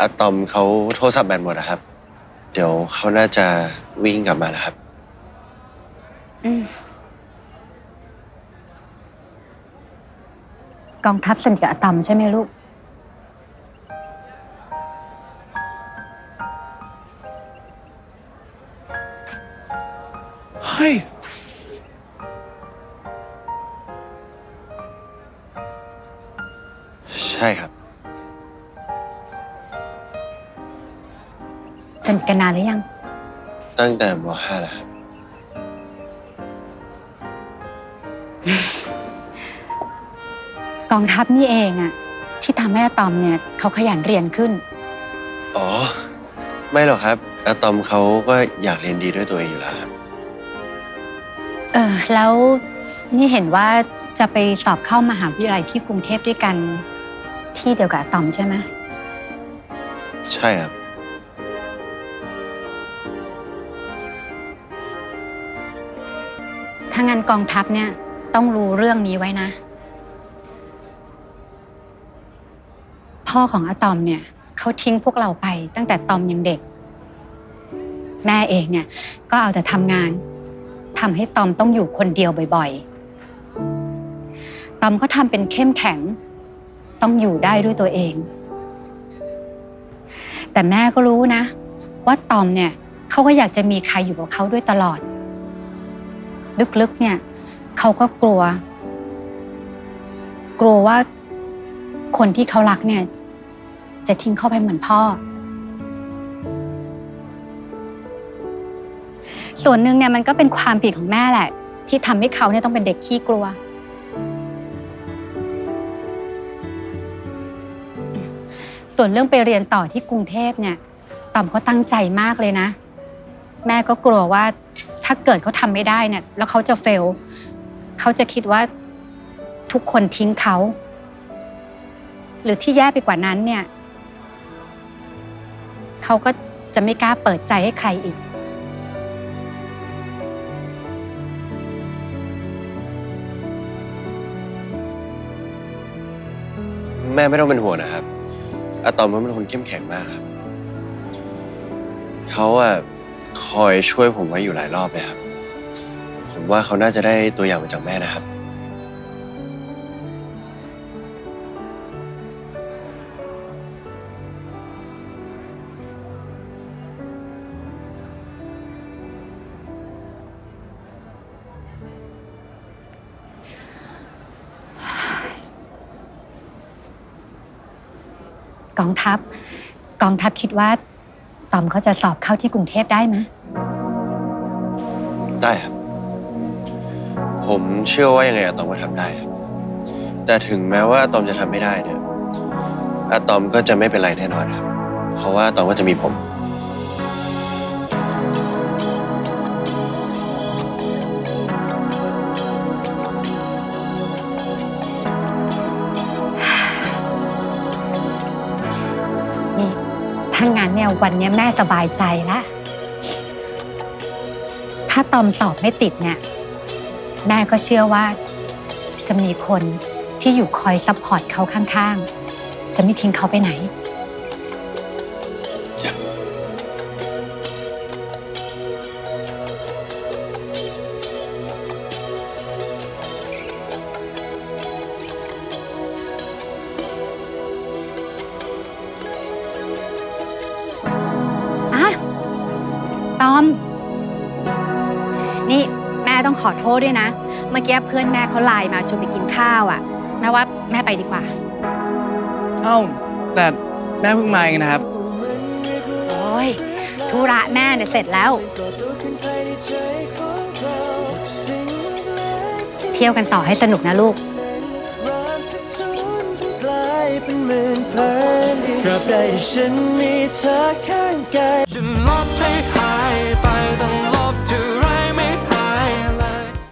อะตอมเขาโทรศัพท์แบตหมดนะครับ เดี๋ยวเขาน่าจะวิ่งกลับมาแล้วครับ อืมกองทัพสนิทกับอะตอมใช่ไหมลูก เฮ้ย ใช่ครับ นิทกันนานหรือยัง ตั้งแต่ม .5 แล้วครับ กองทัพนี่เองอะที่ทำให้อะตอมเนี่ยเขาขยันเรียนขึ้น อ๋อ ไม่หรอกครับอะตอมเขาก็อยากเรียนดีด้วยตัวเองอยู่แล้วครับ เออแล้วนี่เห็นว่าจะไปสอบเข้ามหาวิทยาลัยที่กรุงเทพด้วยกัน ที่เดียวกับอะตอมใช่ไหม ใช่ครับ ถ้างั้นกองทัพเนี่ยต้องรู้เรื่องนี้ไว้นะ พ่อของอะตอมเนี่ยเขาทิ้งพวกเราไปตั้งแต่ตอมยังเด็ก แม่เองเนี่ยก็เอาแต่ทำงานทำให้ตอมต้องอยู่คนเดียวบ่อยๆ ตอมก็ทำเป็นเข้มแข็ง ต้องอยู่ได้ด้วยตัวเอง แต่แม่ก็รู้นะ ว่าตอมเนี่ยเขาก็อยากจะมีใครอยู่กับเขาด้วยตลอด ลึกๆเนี่ยเขาก็กลัว กลัวว่าคนที่เขารักเนี่ย จะทิ้งเขาไปเหมือนพ่อ ส่วนหนึ่งเนี่ยมันก็เป็นความผิดของแม่แหละ ที่ทำให้เขาเนี่ยต้องเป็นเด็กขี้กลัว ส่วนเรื่องไปเรียนต่อที่กรุงเทพเนี่ยต่อมเขาตั้งใจมากเลยนะ แม่ก็กลัวว่า ถ้าเกิดเขาทำไม่ได้เนี่ย แล้วเขาจะเฟลเขาจะคิดว่าทุกคนทิ้งเขา หรือที่แย่ไปกว่านั้นเนี่ยเขาก็จะไม่กล้าเปิดใจให้ใครอีก แม่ไม่ต้องเป็นห่วงนะครับ อะตอมเขาเป็นคนเข้มแข็งมากครับ เขาอะ คอยช่วยผมไว้อยู่หลายรอบเลยครับ ผมว่าเขาน่าจะได้ตัวอย่างมาจากแม่นะครับ กองทัพ กองทัพคิดว่า ตอมเขาจะสอบเข้าที่กรุงเทพได้ไหมได้ครับ ผมเชื่อว่ายังไงอะตอมก็ทำได้ครับ แต่ถึงแม้ว่าอะตอมจะทำไม่ได้เนี่ยอะตอมก็จะไม่เป็นไรแน่นอนครับ เพราะว่าอะตอมก็จะมีผม นั้นเนี่ยวันนี้แม่สบายใจละถ้าตอมสอบไม่ติดเนี่ยแม่ก็เชื่อว่า จะมีคนที่อยู่คอยซัพพอร์ตเขาข้างๆ จะไม่ทิ้งเขาไปไหน อม นี่แม่ต้องขอโทษด้วยนะ เมื่อกี้เพื่อนแม่เขาไลน์มาชวนไปกินข้าวอะ่ะ แม่ว่าแม่ไปดีกว่า เอ้า แต่แม่เพิ่งมาเองนะครับ โอ้ยธุระแม่เนี่ยเสร็จแล้ว เที่ยวกันต่อให้สนุกนะลูกตราบใดที่ฉันมีเธอข้างกายจะลบให้หา ยไปต้องลบทุก